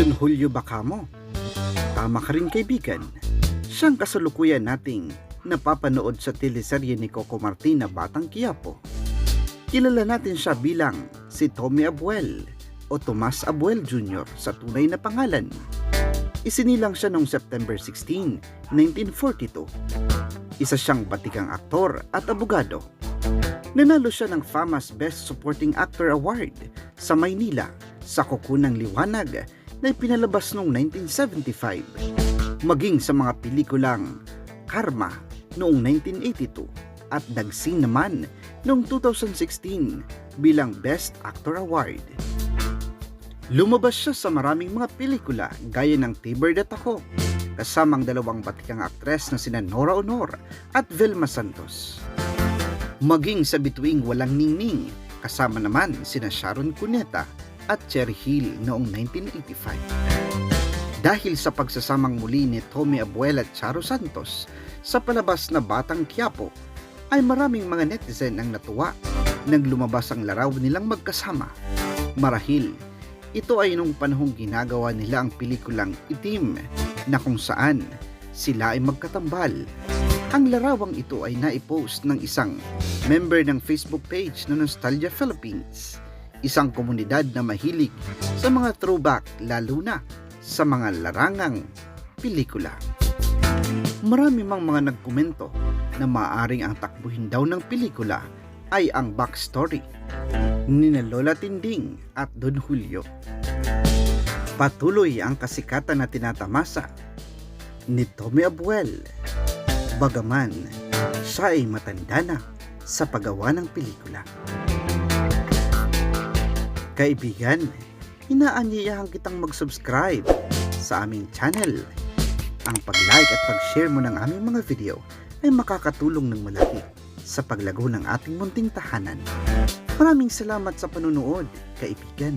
Don Julio Bacamo. Tama ka rin kaibigan. Siyang kasalukuyan nating napapanood sa teleserye ni Coco Martin na Batang Quiapo. Kilala natin siya bilang si Tommy Abuel o Tomas Abuel Jr. sa tunay na pangalan. Isinilang siya noong September 16, 1942. Isa siyang batikang aktor at abogado. Nanalo siya ng FAMAS Best Supporting Actor Award sa Maynila sa Kukunang Liwanag na ipinalabas noong 1975. Maging sa mga pelikulang Karma noong 1982 at Dagsing naman noong 2016 bilang Best Actor Award. Lumabas siya sa maraming mga pelikula gaya ng Tiber at Ako, kasamang dalawang batikang aktres na sina Nora Honor at Velma Santos. Maging sa bituing Walang Ningning, kasama naman sina Sharon Cuneta at Cherry Hill noong 1985. Dahil sa pagsasamang muli ni Tommy Abuel at Charo Santos sa palabas na Batang Quiapo, ay maraming mga netizen ang natuwa nang lumabas ang larawan nilang magkasama. Marahil, ito ay nung panahong ginagawa nila ang pelikulang Itim na kung saan sila ay magkatambal. Ang larawang ito ay naipost ng isang member ng Facebook page na Nostalgia Philippines, isang komunidad na mahilig sa mga throwback lalo na sa mga larangang pelikula. Marami mang mga nagkomento na maaring ang takbuhin daw ng pelikula ay ang backstory ni na Lola Tinding at Don Julio. Patuloy ang kasikatan na tinatamasa ni Tommy Abuel. Bagaman, siya ay matanda na sa paggawa ng pelikula. Kaibigan, inaanyayahan kitang mag-subscribe sa aming channel. Ang pag-like at pag-share mo ng aming mga video ay makakatulong ng malaki sa paglago ng ating munting tahanan. Maraming salamat sa panunood, kaibigan.